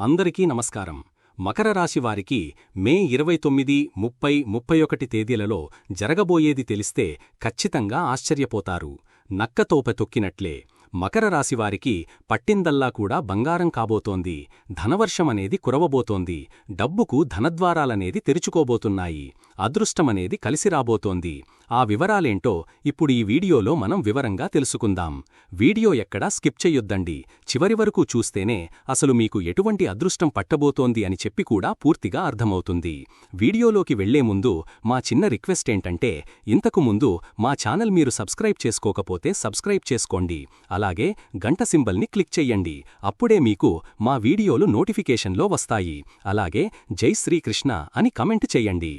అందరికీ నమస్కారం. మకర రాశి వారికి మే ఇరవై తొమ్మిది ముప్పై ముప్పై ఒకటి తేదీలలో జరగబోయేది తెలిస్తే ఖచ్చితంగా ఆశ్చర్యపోతారు. నక్కతోప తొక్కినట్లే. మకర రాశివారికి పట్టిందల్లా కూడా బంగారం కాబోతోంది. ధనవర్షమనేది కురవబోతోంది. డబ్బుకు ధనద్వారాలనేది తెరుచుకోబోతున్నాయి. అదృష్టమనేది కలిసి రాబోతోంది. ఆ వివరాలేంటో ఇప్పుడు ఈ వీడియోలో మనం వివరంగా తెలుసుకుందాం. వీడియో ఎక్కడా స్కిప్ చెయ్యొద్దండి చివరి వరకు చూస్తేనే అసలు మీకు ఎటువంటి అదృష్టం పట్టబోతోంది అని చెప్పి కూడా పూర్తిగా అర్థమవుతుంది. వీడియోలోకి వెళ్ళే ముందు మా చిన్న రిక్వెస్ట్ ఏంటంటే ఇంతకు ముందు మా ఛానల్ మీరు సబ్స్క్రైబ్ చేసుకోకపోతే సబ్స్క్రైబ్ చేసుకోండి. అలాగే గంట సింబల్ని క్లిక్ చెయ్యండి అప్పుడే మీకు మా వీడియోలు నోటిఫికేషన్లో వస్తాయి. అలాగే జై శ్రీకృష్ణ అని కమెంట్ చెయ్యండి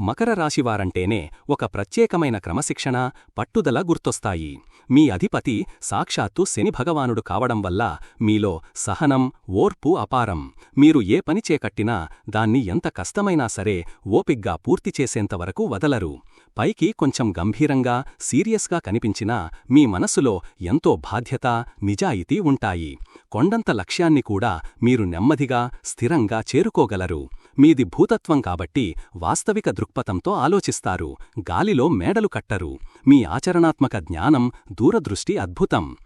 మకర రాశివారంటేనే ఒక ప్రత్యేకమైన క్రమశిక్షణ పట్టుదల గుర్తొస్తాయి. మీ అధిపతి సాక్షాత్తు శని భగవానుడు కావడం వల్ల మీలో సహనం ఓర్పు అపారం. మీరు ఏ పని చేకట్టినా దాన్ని ఎంత కష్టమైనా సరే ఓపిగ్గా పూర్తి చేసేంతవరకు వదలరు. పైకి కొంచెం గంభీరంగా సీరియస్గా కనిపించినా మీ మనసులో ఎంతో బాధ్యత నిజాయితీ ఉంటాయి. కొండంత లక్ష్యాన్ని కూడా మీరు నెమ్మదిగా స్థిరంగా చేరుకోగలరు. మీది భూతత్వం కాబట్టి వాస్తవిక దృక్పథంతో ఆలోచిస్తారు. గాలిలో మేడలు కట్టరు. మీ ఆచరణాత్మక జ్ఞానం దూరదృష్టి అద్భుతం.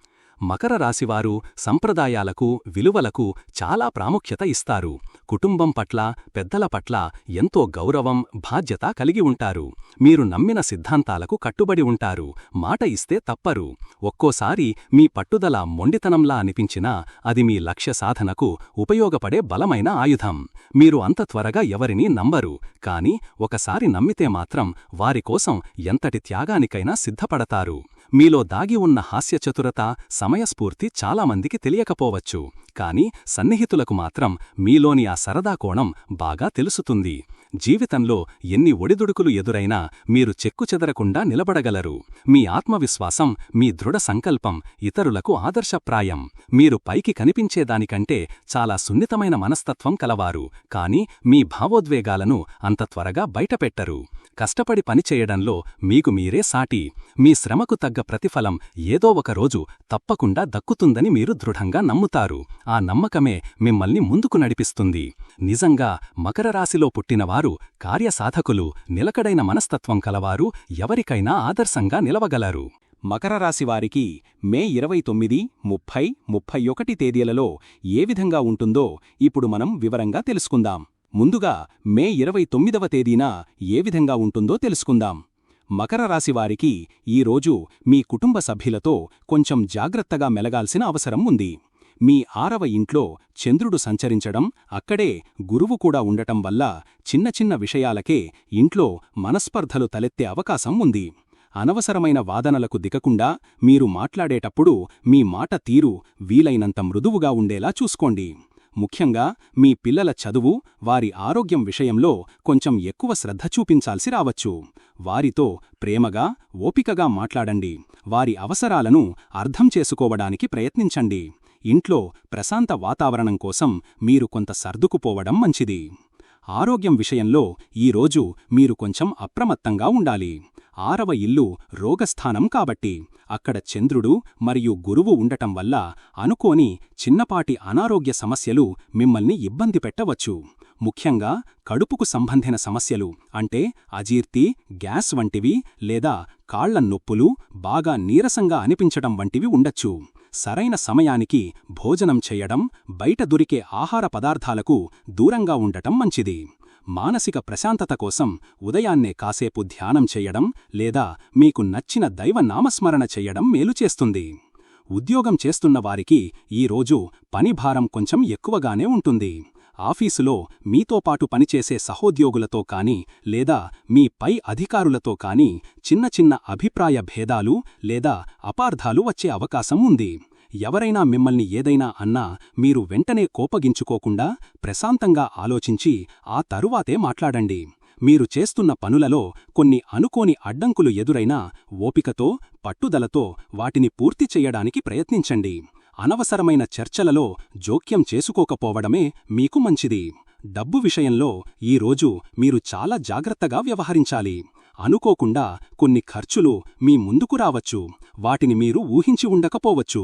మకర రాశివారు సంప్రదాయాలకు విలువలకు చాలా ప్రాముఖ్యత ఇస్తారు. కుటుంబం పట్ల పెద్దల పట్ల ఎంతో గౌరవం బాధ్యత కలిగి ఉంటారు. మీరు నమ్మిన సిద్ధాంతాలకు కట్టుబడి ఉంటారు. మాట ఇస్తే తప్పరు. ఒక్కోసారి మీ పట్టుదల మొండితనంలా అనిపించినా అది మీ లక్ష్య సాధనకు ఉపయోగపడే బలమైన ఆయుధం. మీరు అంత త్వరగా ఎవరినీ నంబరు కాని ఒకసారి నమ్మితే మాత్రం వారికోసం ఎంతటి త్యాగానికైనా సిద్ధపడతారు. మీలో దాగి ఉన్న హాస్యచతురత సమయస్ఫూర్తి చాలామందికి తెలియకపోవచ్చు. కాని సన్నిహితులకు మాత్రం మీలోని ఆ సరదా కోణం బాగా తెలుసుతుంది. జీవితంలో ఎన్ని ఒడిదుడుకులు ఎదురైనా మీరు చెక్కుచెదరకుండా నిలబడగలరు. మీ ఆత్మవిశ్వాసం మీ దృఢ సంకల్పం ఇతరులకు ఆదర్శప్రాయం. మీరు పైకి కనిపించేదానికంటే చాలా సున్నితమైన మనస్తత్వం కలవారు. కాని మీ భావోద్వేగాలను అంత త్వరగా బయటపెట్టరు. కష్టపడి పనిచేయడంలో మీకు మీరే సాటి. మీ శ్రమకు తగ్గ ప్రతిఫలం ఏదో ఒక రోజు తప్పకుండా దక్కుతుందని మీరు దృఢంగా నమ్ముతారు. ఆ నమ్మకమే మిమ్మల్ని ముందుకు నడిపిస్తుంది. నిజంగా మకర రాశిలో పుట్టినవారు కార్యసాధకులు నిలకడైన మనస్తత్వం కలవారు ఎవరికైనా ఆదర్శంగా నిలవగలరు. మకర రాశివారికి మే ఇరవై తొమ్మిది ముప్పై ముప్పై ఒకటి తేదీలలో ఏ విధంగా ఉంటుందో ఇప్పుడు మనం వివరంగా తెలుసుకుందాం. ముందుగా మే ఇరవై తొమ్మిదవ తేదీన ఏ విధంగా ఉంటుందో తెలుసుకుందాం. మకర రాశివారికి ఈరోజు మీ కుటుంబ సభ్యులతో కొంచెం జాగ్రత్తగా మెలగాల్సిన అవసరం ఉంది. మీ ఆరవ ఇంట్లో చంద్రుడు సంచరించడం అక్కడే గురువు కూడా ఉండటం వల్ల చిన్న చిన్న విషయాలకే ఇంట్లో మనస్పర్ధలు తలెత్తే అవకాశం ఉంది. అనవసరమైన వాదనలకు దిగకుండా మీరు మాట్లాడేటప్పుడు మీ మాట తీరు వీలైనంత మృదువుగా ఉండేలా చూసుకోండి. ముఖ్యంగా మీ పిల్లల చదువు వారి ఆరోగ్యం విషయంలో కొంచెం ఎక్కువ శ్రద్ధ చూపించాల్సి రావచ్చు. వారితో ప్రేమగా ఓపికగా మాట్లాడండి. వారి అవసరాలను అర్థం చేసుకోవడానికి ప్రయత్నించండి. ఇంట్లో ప్రశాంత వాతావరణం కోసం మీరు కొంత సర్దుకుపోవడం మంచిది. ఆరోగ్యం విషయంలో ఈరోజు మీరు కొంచెం అప్రమత్తంగా ఉండాలి. ఆరవ ఇల్లు రోగస్థానం కాబట్టి అక్కడ చంద్రుడు మరియు గురువు ఉండటం వల్ల అనుకోని చిన్నపాటి అనారోగ్య సమస్యలు మిమ్మల్ని ఇబ్బంది పెట్టవచ్చు. ముఖ్యంగా కడుపుకు సంబంధిన సమస్యలు అంటే అజీర్తి గ్యాస్ వంటివి లేదా కాళ్ళ నొప్పులు బాగా నీరసంగా అనిపించటం వంటివి ఉండొచ్చు. సరైన సమయానికి భోజనం చేయడం బయట దొరికే ఆహార పదార్థాలకు దూరంగా ఉండటం మంచిది. మానసిక ప్రశాంతత కోసం ఉదయాన్నే కాసేపు ధ్యానం చేయడం లేదా మీకు నచ్చిన దైవ నామస్మరణ చేయడం మేలు చేస్తుంది. ఉద్యోగం చేస్తున్న వారికి ఈరోజు పనిభారం కొంచెం ఎక్కువగానే ఉంటుంది. ఆఫీసులో మీతో పాటు పనిచేసే సహోద్యోగులతో కానీ లేదా మీ పై అధికారులతో కానీ చిన్న చిన్న అభిప్రాయ భేదాలు లేదా అపార్థాలు వచ్చే అవకాశం ఉంది. ఎవరైనా మిమ్మల్ని ఏదైనా అన్నా మీరు వెంటనే కోపగించుకోకుండా ప్రశాంతంగా ఆలోచించి ఆ తరువాతే మాట్లాడండి. మీరు చేస్తున్న పనులలో కొన్ని అనుకోని అడ్డంకులు ఎదురైనా ఓపికతో పట్టుదలతో వాటిని పూర్తి చెయ్యడానికి ప్రయత్నించండి. అనవసరమైన చర్చలలో జోక్యం చేసుకోకపోవడమే మీకు మంచిది. డబ్బు విషయంలో ఈరోజు మీరు చాలా జాగ్రత్తగా వ్యవహరించాలి. అనుకోకుండా కొన్ని ఖర్చులు మీ ముందుకు రావచ్చు. వాటిని మీరు ఊహించి ఉండకపోవచ్చు.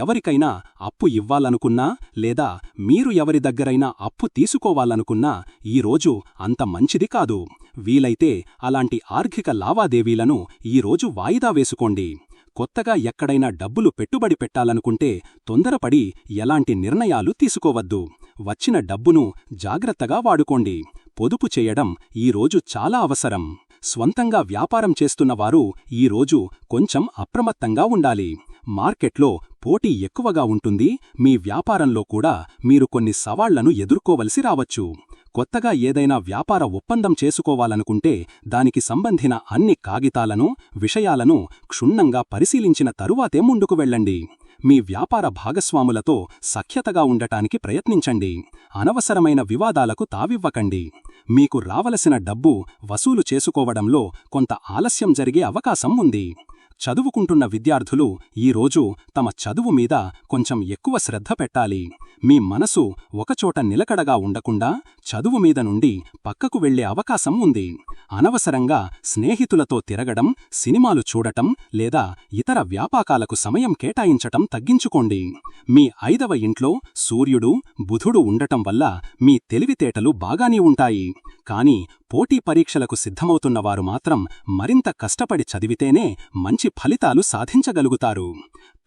ఎవరికైనా అప్పు ఇవ్వాలనుకున్నా లేదా మీరు ఎవరి దగ్గరైనా అప్పు తీసుకోవాలనుకున్నా ఈరోజు అంత మంచిది కాదు. వీలైతే అలాంటి ఆర్థిక లావాదేవీలను ఈరోజు వాయిదా వేసుకోండి. కొత్తగా ఎక్కడైనా డబ్బులు పెట్టుబడి పెట్టాలనుకుంటే తొందరపడి ఎలాంటి నిర్ణయాలు తీసుకోవద్దు. వచ్చిన డబ్బును జాగ్రత్తగా వాడుకోండి. పొదుపు చేయడం ఈరోజు చాలా అవసరం. స్వంతంగా వ్యాపారం చేస్తున్నవారు ఈరోజు కొంచెం అప్రమత్తంగా ఉండాలి. మార్కెట్లో పోటీ ఎక్కువగా ఉంటుంది. మీ వ్యాపారంలో కూడా మీరు కొన్ని సవాళ్ళను ఎదుర్కోవలసి రావచ్చు. కొత్తగా ఏదైనా వ్యాపార ఒప్పందం చేసుకోవాలనుకుంటే దానికి సంబంధిన అన్ని కాగితాలను విషయాలను క్షుణ్ణంగా పరిశీలించిన తరువాతే ముందుకు వెళ్ళండి. మీ వ్యాపార భాగస్వాములతో సఖ్యతగా ఉండటానికి ప్రయత్నించండి. అనవసరమైన వివాదాలకు తావివ్వకండి. మీకు రావలసిన డబ్బు వసూలు చేసుకోవడంలో కొంత ఆలస్యం జరిగే అవకాశం ఉంది. చదువుకుంటున్న విద్యార్థులు ఈరోజు తమ చదువు మీద కొంచెం ఎక్కువ శ్రద్ధ పెట్టాలి. మీ మనసు ఒకచోట నిలకడగా ఉండకుండా చదువు మీద నుండి పక్కకు వెళ్ళే అవకాశం ఉంది. అనవసరంగా స్నేహితులతో తిరగడం సినిమాలు చూడటం లేదా ఇతర వ్యాపాకాలకు సమయం కేటాయించటం తగ్గించుకోండి. మీ ఐదవ ఇంట్లో సూర్యుడు బుధుడు ఉండటం వల్ల మీ తెలివితేటలు బాగానే ఉంటాయి. కాని పోటీ పరీక్షలకు సిద్ధమవుతున్నవారు మాత్రం మరింత కష్టపడి చదివితేనే మంచి ఫలితాలు సాధించగలుగుతారు.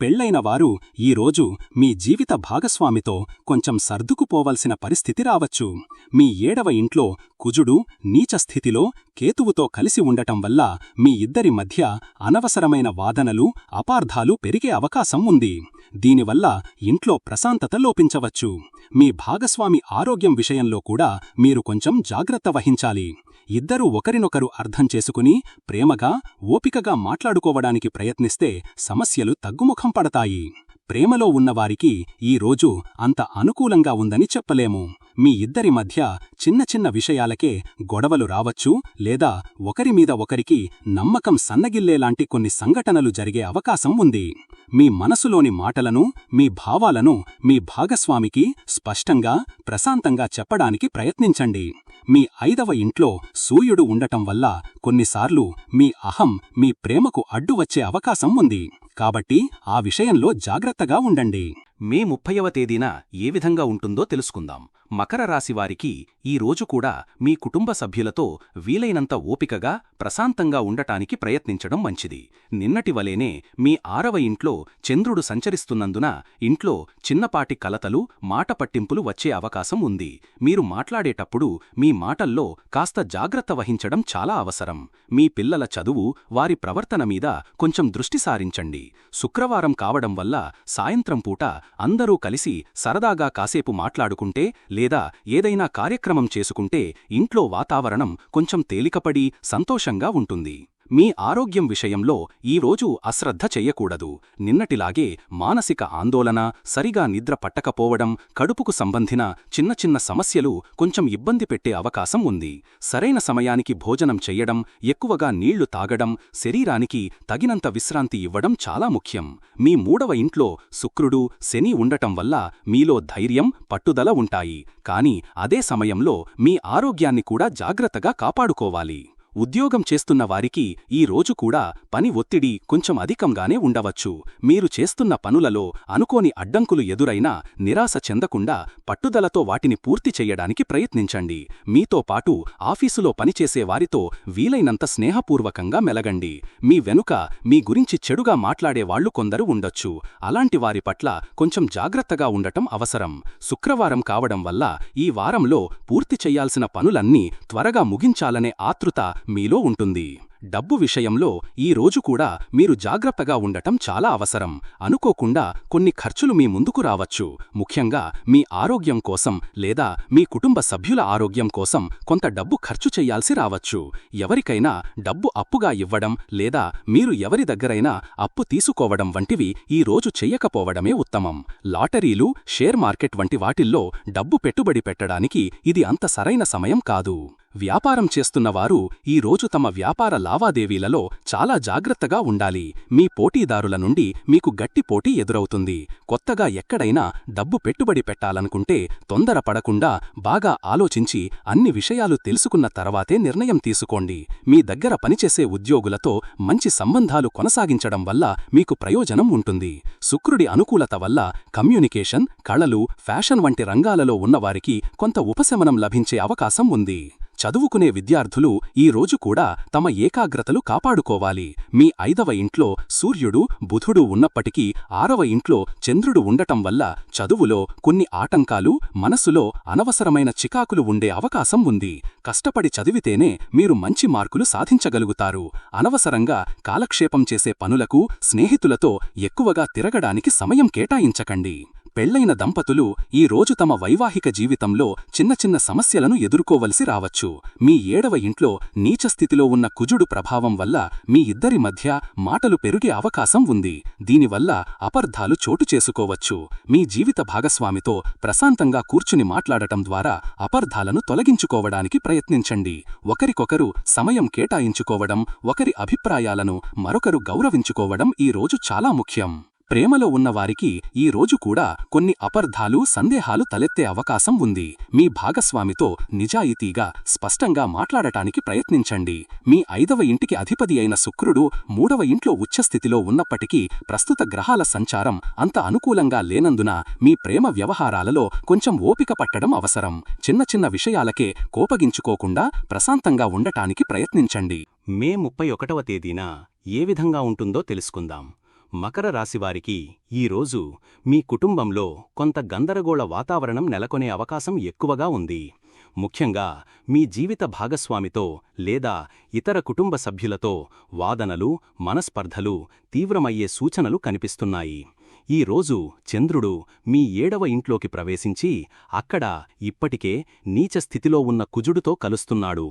పెళ్ళైన వారు ఈరోజు మీ జీవిత భాగస్వామితో కొంచెం సర్దుకుపోవలసిన పరిస్థితి రావచ్చు. మీ ఏడవ ఇంట్లో కుజుడు నీచస్థితిలో కేతువుతో కలిసి ఉండటం వల్ల మీ ఇద్దరి మధ్య అనవసరమైన వాదనలు అపార్థాలు పెరిగే అవకాశం ఉంది. దీనివల్ల ఇంట్లో ప్రశాంతత లోపించవచ్చు. మీ భాగస్వామి ఆరోగ్యం విషయంలో కూడా మీరు కొంచెం జాగ్రత్త వహించాలి. ఇద్దరూ ఒకరినొకరు అర్థం చేసుకుని ప్రేమగా ఓపికగా మాట్లాడుకోవడానికి ప్రయత్నిస్తే సమస్యలు తగ్గుముఖం పడతాయి. ప్రేమలో ఉన్నవారికి ఈ రోజు అంత అనుకూలంగా ఉందని చెప్పలేము. మీ ఇద్దరి మధ్య చిన్న చిన్న విషయాలకే గొడవలు రావచ్చు లేదా ఒకరి మీద ఒకరికి నమ్మకం సన్నగిల్లేలాంటి కొన్ని సంఘటనలు జరిగే అవకాశం ఉంది. మీ మనసులోని మాటలను మీ భావాలను మీ భాగస్వామికి స్పష్టంగా ప్రశాంతంగా చెప్పడానికి ప్రయత్నించండి. మీ ఐదవ ఇంట్లో సూర్యుడు ఉండటం వల్ల కొన్నిసార్లు మీ అహం మీ ప్రేమకు అడ్డు వచ్చే అవకాశం ఉంది. కాబట్టి ఆ విషయంలో జాగ్రత్తగా ఉండండి. మే ముప్పైవ తేదీన ఏ విధంగా ఉంటుందో తెలుసుకుందాం. మకర రాశివారికి ఈ రోజు కూడా మీ కుటుంబ సభ్యులతో వీలైనంత ఓపికగా ప్రశాంతంగా ఉండటానికి ప్రయత్నించడం మంచిది. నిన్నటి వలేనే మీ ఆరవ ఇంట్లో చంద్రుడు సంచరిస్తున్నందున ఇంట్లో చిన్నపాటి కలతలు మాట పట్టింపులు వచ్చే అవకాశం ఉంది. మీరు మాట్లాడేటప్పుడు మీ మాటల్లో కాస్త జాగ్రత్త వహించడం చాలా అవసరం. మీ పిల్లల చదువు వారి ప్రవర్తన మీద కొంచెం దృష్టి సారించండి. శుక్రవారం కావడం వల్ల సాయంత్రం పూట అందరూ కలిసి సరదాగా కాసేపు మాట్లాడుకుంటే లేదా ఏదైనా కార్యక్రమం చేసుకుంటే ఇంట్లో వాతావరణం కొంచెం తేలికపడి సంతోషంగా ఉంటుంది. మీ ఆరోగ్యం విషయంలో ఈరోజు అశ్రద్ధ చెయ్యకూడదు. నిన్నటిలాగే మానసిక ఆందోళన సరిగా నిద్ర పట్టకపోవడం కడుపుకు సంబంధిన చిన్న చిన్న సమస్యలు కొంచెం ఇబ్బంది పెట్టే అవకాశం ఉంది. సరైన సమయానికి భోజనం చెయ్యడం ఎక్కువగా నీళ్ళు తాగడం శరీరానికి తగినంత విశ్రాంతి ఇవ్వడం చాలా ముఖ్యం. మీ మూడవ ఇంట్లో శుక్రుడు శని ఉండటం వల్ల మీలో ధైర్యం పట్టుదల ఉంటాయి. కాని అదే సమయంలో మీ ఆరోగ్యాన్ని కూడా జాగ్రత్తగా కాపాడుకోవాలి. ఉద్యోగం చేస్తున్న వారికి ఈ రోజు కూడా పని ఒత్తిడి కొంచెం అధికంగానే ఉండవచ్చు. మీరు చేస్తున్న పనులలో అనుకోని అడ్డంకులు ఎదురైనా నిరాశ చెందకుండా పట్టుదలతో వాటిని పూర్తి చెయ్యడానికి ప్రయత్నించండి. మీతో పాటు ఆఫీసులో పనిచేసే వారితో వీలైనంత స్నేహపూర్వకంగా మెలగండి. మీ వెనుక మీ గురించి చెడుగా మాట్లాడేవాళ్ళు కొందరు ఉండొచ్చు. అలాంటి వారి పట్ల కొంచెం జాగ్రత్తగా ఉండటం అవసరం. శుక్రవారం కావడం వల్ల ఈ వారంలో పూర్తి చెయ్యాల్సిన పనులన్నీ త్వరగా ముగించాలనే ఆతృత మీలో ఉంటుంది. డబ్బు విషయంలో ఈ రోజు కూడా మీరు జాగ్రత్తగా ఉండటం చాలా అవసరం. అనుకోకుండా కొన్ని ఖర్చులు మీ ముందుకు రావచ్చు. ముఖ్యంగా మీ ఆరోగ్యం కోసం లేదా మీ కుటుంబ సభ్యుల ఆరోగ్యం కోసం కొంత డబ్బు ఖర్చు చెయ్యాల్సి రావచ్చు. ఎవరికైనా డబ్బు అప్పుగా ఇవ్వడం లేదా మీరు ఎవరి దగ్గరైనా అప్పు తీసుకోవడం వంటివి ఈ రోజు చెయ్యకపోవడమే ఉత్తమం. లాటరీలు షేర్ మార్కెట్ వంటి వాటిల్లో డబ్బు పెట్టుబడి పెట్టడానికి ఇది అంత సరైన సమయం కాదు. వ్యాపారం చేస్తున్నవారు ఈరోజు తమ వ్యాపార లావాదేవీలలో చాలా జాగ్రత్తగా ఉండాలి. మీ పోటీదారుల నుండి మీకు గట్టి పోటీ ఎదురవుతుంది. కొత్తగా ఎక్కడైనా డబ్బు పెట్టుబడి పెట్టాలనుకుంటే తొందరపడకుండా బాగా ఆలోచించి అన్ని విషయాలు తెలుసుకున్న తర్వాతే నిర్ణయం తీసుకోండి. మీ దగ్గర పనిచేసే ఉద్యోగులతో మంచి సంబంధాలు కొనసాగించడం వల్ల మీకు ప్రయోజనం ఉంటుంది. శుక్రుడి అనుకూలత వల్ల కమ్యూనికేషన్ కళలు ఫ్యాషన్ వంటి రంగాలలో ఉన్నవారికి కొంత ఉపశమనం లభించే అవకాశం ఉంది. చదువుకునే విద్యార్థులు ఈ రోజు కూడా తమ ఏకాగ్రతలు కాపాడుకోవాలి. మీ ఐదవ ఇంట్లో సూర్యుడు బుధుడు ఉన్నప్పటికీ ఆరవ ఇంట్లో చంద్రుడు ఉండటం వల్ల చదువులో కొన్ని ఆటంకాలు మనసులో అనవసరమైన చికాకులు ఉండే అవకాశం ఉంది. కష్టపడి చదివితేనే మీరు మంచి మార్కులు సాధించగలుగుతారు. అనవసరంగా కాలక్షేపం చేసే పనులకు స్నేహితులతో ఎక్కువగా తిరగడానికి సమయం కేటాయించకండి. పెళ్ళైన దంపతులు ఈరోజు తమ వైవాహిక జీవితంలో చిన్న చిన్న సమస్యలను ఎదుర్కోవలసి రావచ్చు. మీ ఏడవ ఇంట్లో నీచస్థితిలో ఉన్న కుజుడు ప్రభావం వల్ల మీ ఇద్దరి మధ్య మాటలు పెరిగే అవకాశం ఉంది. దీనివల్ల అపర్ధాలు చోటు చేసుకోవచ్చు. మీ జీవిత భాగస్వామితో ప్రశాంతంగా కూర్చుని మాట్లాడటం ద్వారా అపర్ధాలను తొలగించుకోవడానికి ప్రయత్నించండి. ఒకరికొకరు సమయం కేటాయించుకోవడం ఒకరి అభిప్రాయాలను మరొకరు గౌరవించుకోవడం ఈ రోజు చాలా ముఖ్యం. ప్రేమలో ఉన్నవారికి ఈ రోజు కూడా కొన్ని అపర్ధాలు సందేహాలు తలెత్తే అవకాశం ఉంది. మీ భాగస్వామితో నిజాయితీగా స్పష్టంగా మాట్లాడటానికి ప్రయత్నించండి. మీ ఐదవ ఇంటికి అధిపతి అయిన శుక్రుడు మూడవ ఇంట్లో ఉచ్చస్థితిలో ఉన్నప్పటికీ ప్రస్తుత గ్రహాల సంచారం అంత అనుకూలంగా లేనందున మీ ప్రేమ వ్యవహారాలలో కొంచెం ఓపిక పట్టడం అవసరం. చిన్న చిన్న విషయాలకే కోపగించుకోకుండా ప్రశాంతంగా ఉండటానికి ప్రయత్నించండి. మే ముప్పై ఒకటవ తేదీన ఏ విధంగా ఉంటుందో తెలుసుకుందాం. మకర రాశివారికి ఈరోజు మీ కుటుంబంలో కొంత గందరగోళ వాతావరణం నెలకొనే అవకాశం ఎక్కువగా ఉంది. ముఖ్యంగా మీ జీవిత భాగస్వామితో లేదా ఇతర కుటుంబ సభ్యులతో వాదనలు మనస్పర్ధలు తీవ్రమయ్యే సూచనలు కనిపిస్తున్నాయి. ఈ రోజు చంద్రుడు మీ ఏడవ ఇంట్లోకి ప్రవేశించి అక్కడ ఇప్పటికే నీచ స్థితిలో ఉన్న కుజుడుతో కలుస్తున్నాడు.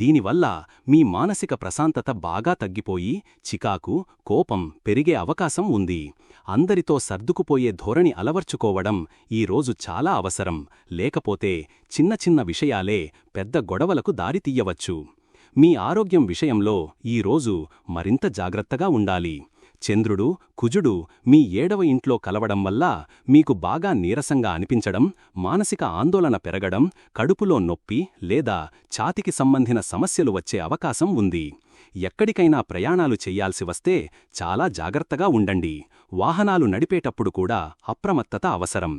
దీనివల్ల మీ మానసిక ప్రశాంతత బాగా తగ్గిపోయి చికాకు కోపం పెరిగే అవకాశం ఉంది. అందరితో సర్దుకుపోయే ధోరణి అలవర్చుకోవడం ఈ రోజు చాలా అవసరం. లేకపోతే చిన్న చిన్న విషయాలే పెద్ద గొడవలకు దారితీయవచ్చు మీ ఆరోగ్యం విషయంలో ఈ రోజు మరింత జాగ్రత్తగా ఉండాలి. చంద్రుడు కుజుడు మీ ఏడవ ఇంట్లో కలవడం వల్ల మీకు బాగా నీరసంగా అనిపించడం మానసిక ఆందోళన పెరగడం కడుపులో నొప్పి లేదా ఛాతికి సంబంధిన సమస్యలు వచ్చే అవకాశం ఉంది. ఎక్కడికైనా ప్రయాణాలు చెయ్యాల్సి వస్తే చాలా జాగ్రత్తగా ఉండండి. వాహనాలు నడిపేటప్పుడు కూడా అప్రమత్తత అవసరం.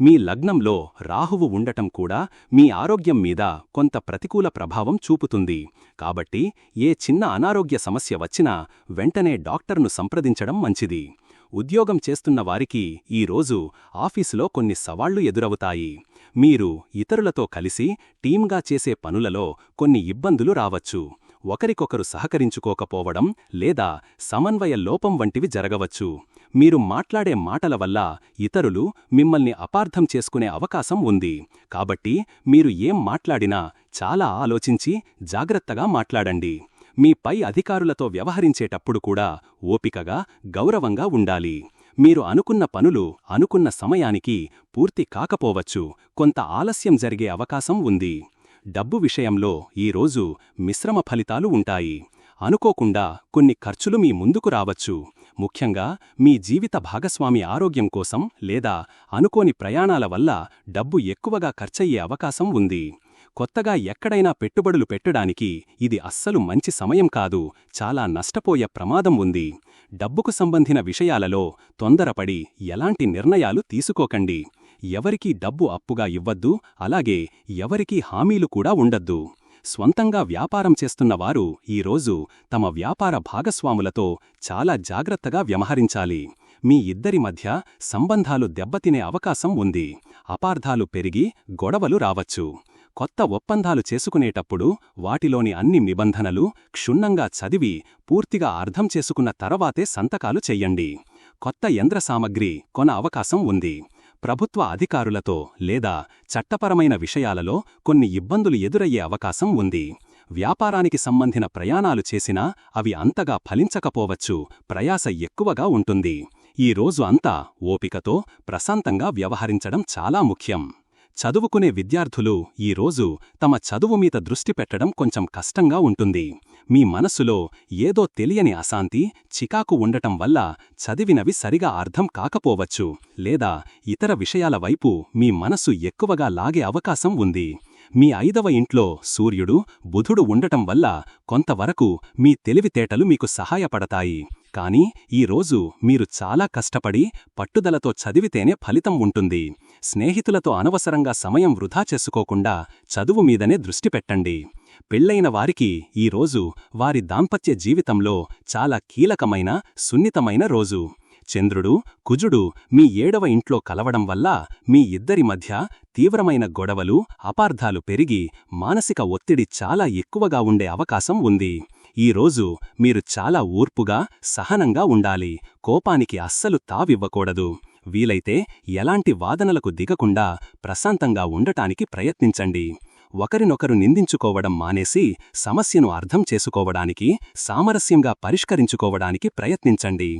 మీ లగ్నంలో రాహువు ఉండటం కూడా మీ ఆరోగ్యం మీద కొంత ప్రతికూల ప్రభావం చూపుతుంది. కాబట్టి ఏ చిన్న అనారోగ్య సమస్య వచ్చినా వెంటనే డాక్టర్ను సంప్రదించడం మంచిది. ఉద్యోగం చేస్తున్న వారికి ఈరోజు ఆఫీసులో కొన్ని సవాళ్ళు ఎదురవుతాయి. మీరు ఇతరులతో కలిసి టీంగా చేసే పనులలో కొన్ని ఇబ్బందులు రావచ్చు. ఒకరికొకరు సహకరించుకోకపోవడం లేదా సమన్వయ లోపం వంటివి జరగవచ్చు. మీరు మాట్లాడే మాటల వల్ల ఇతరులు మిమ్మల్ని అపార్థం చేసుకునే అవకాశం ఉంది. కాబట్టి మీరు ఏం మాట్లాడినా చాలా ఆలోచించి జాగ్రత్తగా మాట్లాడండి. మీ పై అధికారులతో వ్యవహరించేటప్పుడు కూడా ఓపికగా గౌరవంగా ఉండాలి. మీరు అనుకున్న పనులు అనుకున్న సమయానికి పూర్తి కాకపోవచ్చు. కొంత ఆలస్యం జరిగే అవకాశం ఉంది. డబ్బు విషయంలో ఈరోజు మిశ్రమ ఫలితాలు ఉంటాయి. అనుకోకుండా కొన్ని ఖర్చులు మీ ముందుకు రావచ్చు. ముఖ్యంగా మీ జీవిత భాగస్వామి ఆరోగ్యం కోసం లేదా అనుకోని ప్రయాణాల వల్ల డబ్బు ఎక్కువగా ఖర్చయ్యే అవకాశం ఉంది. కొత్తగా ఎక్కడైనా పెట్టుబడులు పెట్టడానికి ఇది అస్సలు మంచి సమయం కాదు. చాలా నష్టపోయే ప్రమాదం ఉంది. డబ్బుకు సంబంధిన విషయాలలో తొందరపడి ఎలాంటి నిర్ణయాలు తీసుకోకండి. ఎవరికీ డబ్బు అప్పుగా ఇవ్వద్దు అలాగే ఎవరికీ హామీలు కూడా ఉండద్దు. స్వంతంగా వ్యాపారం చేస్తున్నవారు ఈరోజు తమ వ్యాపార భాగస్వాములతో చాలా జాగ్రత్తగా వ్యవహరించాలి. మీ ఇద్దరి మధ్య సంబంధాలు దెబ్బతినే అవకాశం ఉంది. అపార్థాలు పెరిగి గొడవలు రావచ్చు. కొత్త ఒప్పందాలు చేసుకునేటప్పుడు వాటిలోని అన్ని నిబంధనలు క్షుణ్ణంగా చదివి పూర్తిగా అర్థం చేసుకున్న తర్వాతే సంతకాలు చెయ్యండి. కొత్త యంత్ర సామగ్రి కొన అవకాశం ఉంది. ప్రభుత్వ అధికారులతో లేదా చట్టపరమైన విషయాలలో కొన్ని ఇబ్బందులు ఎదురయ్యే అవకాశం ఉంది. వ్యాపారానికి సంబంధిన ప్రయాణాలు చేసినా అవి అంతగా ఫలించకపోవచ్చు ప్రయాస ఎక్కువగా ఉంటుంది. ఈ రోజు అంతా ఓపికతో ప్రశాంతంగా వ్యవహరించడం చాలా ముఖ్యం. చదువుకునే విద్యార్థులు ఈరోజు తమ చదువు మీద దృష్టి పెట్టడం కొంచెం కష్టంగా ఉంటుంది. మీ మనస్సులో ఏదో తెలియని అశాంతి చికాకు ఉండటం వల్ల చదివినవి సరిగా అర్థం కాకపోవచ్చు లేదా ఇతర విషయాల వైపు మీ మనస్సు ఎక్కువగా లాగే అవకాశం ఉంది. మీ ఐదవ ఇంట్లో సూర్యుడు బుధుడు ఉండటం వల్ల కొంతవరకు మీ తెలివితేటలు మీకు సహాయపడతాయి. కానీ ఈరోజు మీరు చాలా కష్టపడి పట్టుదలతో చదివితేనే ఫలితం ఉంటుంది. స్నేహితులతో అనవసరంగా సమయం వృధా చేసుకోకుండా చదువు మీదనే దృష్టి పెట్టండి. పెళ్ళైన వారికి ఈరోజు వారి దాంపత్య జీవితంలో చాలా కీలకమైన సున్నితమైన రోజు. చంద్రుడు కుజుడు మీ ఏడవ ఇంట్లో కలవడం వల్ల మీ ఇద్దరి మధ్య తీవ్రమైన గొడవలు అపార్థాలు పెరిగి మానసిక ఒత్తిడి చాలా ఎక్కువగా ఉండే అవకాశం ఉంది. ఈరోజు మీరు చాలా ఊర్పుగా సహనంగా ఉండాలి. కోపానికి అస్సలు తావివ్వకూడదు. వీలైతే ఎలాంటి వాదనలకు దిగకుండా ప్రశాంతంగా ఉండటానికి ప్రయత్నించండి. ఒకరినొకరు నిందించుకోవడం మానేసి సమస్యను అర్థం చేసుకోవడానికి సామరస్యంగా పరిష్కరించుకోవడానికి ప్రయత్నించండి.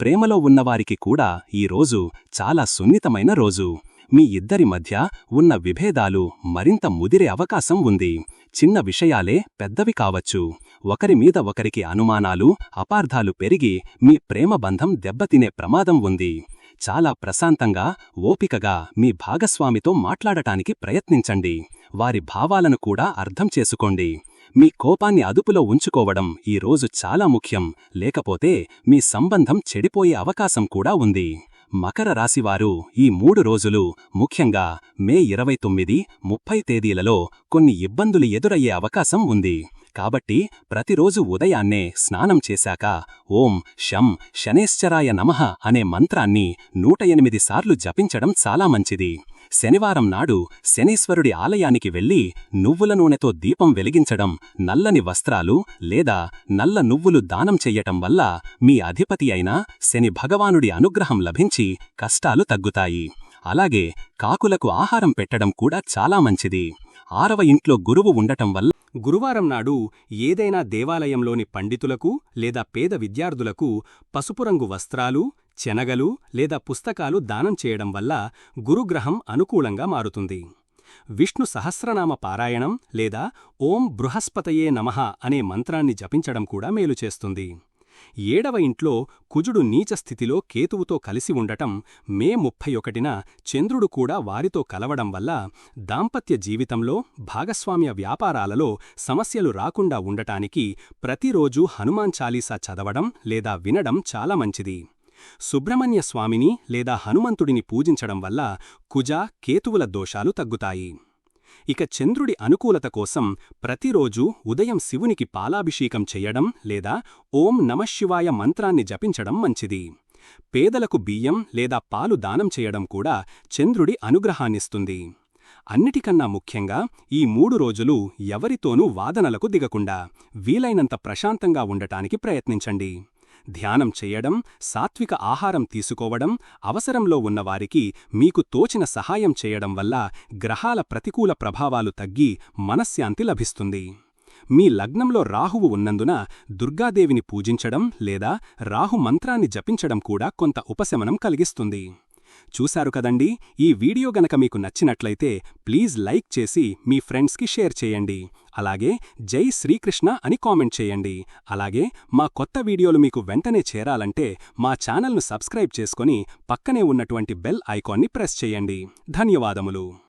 ప్రేమలో ఉన్నవారికి కూడా ఈ రోజు చాలా సున్నితమైన రోజు. మీ ఇద్దరి మధ్య ఉన్న విభేదాలు మరింత ముదిరే అవకాశం ఉంది. చిన్న విషయాలే పెద్దవి కావచ్చు. ఒకరి మీద ఒకరికి అనుమానాలు అపార్థాలు పెరిగి మీ ప్రేమ బంధం దెబ్బతినే ప్రమాదం ఉంది. చాలా ప్రశాంతంగా ఓపికగా మీ భాగస్వామితో మాట్లాడటానికి ప్రయత్నించండి. వారి భావాలను కూడా అర్థం చేసుకోండి. మీ కోపాన్ని అదుపులో ఉంచుకోవడం ఈ రోజు చాలా ముఖ్యం. లేకపోతే మీ సంబంధం చెడిపోయే అవకాశం కూడా ఉంది. మకర రాశివారు ఈ మూడు రోజులు ముఖ్యంగా మే ఇరవై తొమ్మిది ముప్పై తేదీలలో కొన్ని ఇబ్బందులు ఎదురయ్యే అవకాశం ఉంది. కాబట్టి ప్రతిరోజు ఉదయాన్నే స్నానం చేశాక ఓం శం శనేశ్చరాయ నమః అనే మంత్రాన్ని నూట ఎనిమిది సార్లు జపించడం చాలా మంచిది. శనివారం నాడు శనీశ్వరుడి ఆలయానికి వెళ్ళి నువ్వుల నూనెతో దీపం వెలిగించడం నల్లని వస్త్రాలు లేదా నల్ల నువ్వులు దానం చెయ్యటం వల్ల మీ అధిపతి అయిన శని భగవానుడి అనుగ్రహం లభించి కష్టాలు తగ్గుతాయి. అలాగే కాకులకు ఆహారం పెట్టడం కూడా చాలా మంచిది. ఆరవ ఇంట్లో గురువు ఉండటం వల్ల గురువారం నాడు ఏదైనా దేవాలయంలోని పండితులకు లేదా పేద విద్యార్థులకు పసుపురంగు వస్త్రాలు చెనగలు లేదా పుస్తకాలు దానం చేయడం వల్ల గురుగ్రహం అనుకూలంగా మారుతుంది. విష్ణు సహస్రనామ పారాయణం లేదా ఓం బృహస్పతయే నమః అనే మంత్రాన్ని జపించడం కూడా మేలు చేస్తుంది. ఏడవ ఇంట్లో కుజుడు నీచ స్థితిలో కేతువుతో కలిసి ఉండటం మే ముప్పై ఒకటిన చంద్రుడు కూడా వారితో కలవడం వల్ల దాంపత్య జీవితంలో భాగస్వామ్య వ్యాపారాలలో సమస్యలు రాకుండా ఉండటానికి ప్రతిరోజూ హనుమాన్ చాలీసా చదవడం లేదా వినడం చాలా మంచిది. సుబ్రహ్మణ్య స్వామిని లేదా హనుమంతుడిని పూజించడం వల్ల కుజ కేతువుల దోషాలు తగ్గుతాయి. ఇక చంద్రుడి అనుకూలత కోసం ప్రతిరోజూ ఉదయం శివునికి పాలాభిషేకం చెయ్యడం లేదా ఓం నమశివాయ మంత్రాన్ని జపించడం మంచిది. పేదలకు బియ్యం లేదా పాలు దానం చేయడం కూడా చంద్రుడి అనుగ్రహాన్నిస్తుంది. అన్నిటికన్నా ముఖ్యంగా ఈ మూడు రోజులు ఎవరితోనూ వాదనలకు దిగకుండా వీలైనంత ప్రశాంతంగా ఉండటానికి ప్రయత్నించండి. ధ్యానం చెయ్యడం సాత్విక ఆహారం తీసుకోవడం అవసరంలో ఉన్నవారికి మీకు తోచిన సహాయం చేయడం వల్ల గ్రహాల ప్రతికూల ప్రభావాలు తగ్గి మనశ్శాంతి లభిస్తుంది. మీ లగ్నంలో రాహువు ఉన్నందున దుర్గాదేవిని పూజించడం లేదా రాహు మంత్రాన్ని జపించడం కూడా కొంత ఉపశమనం కలిగిస్తుంది. చూశారు కదండి? ఈ వీడియో గనక మీకు నచ్చినట్లయితే ప్లీజ్ లైక్ చేసి మీ ఫ్రెండ్స్కి షేర్ చేయండి. అలాగే జై శ్రీకృష్ణ అని కామెంట్ చేయండి. అలాగే మా కొత్త వీడియోలు మీకు వెంటనే చేరాలంటే మా ఛానల్ను సబ్స్క్రైబ్ చేసుకొని పక్కనే ఉన్నటువంటి బెల్ ఐకాన్ని ప్రెస్ చేయండి. ధన్యవాదములు.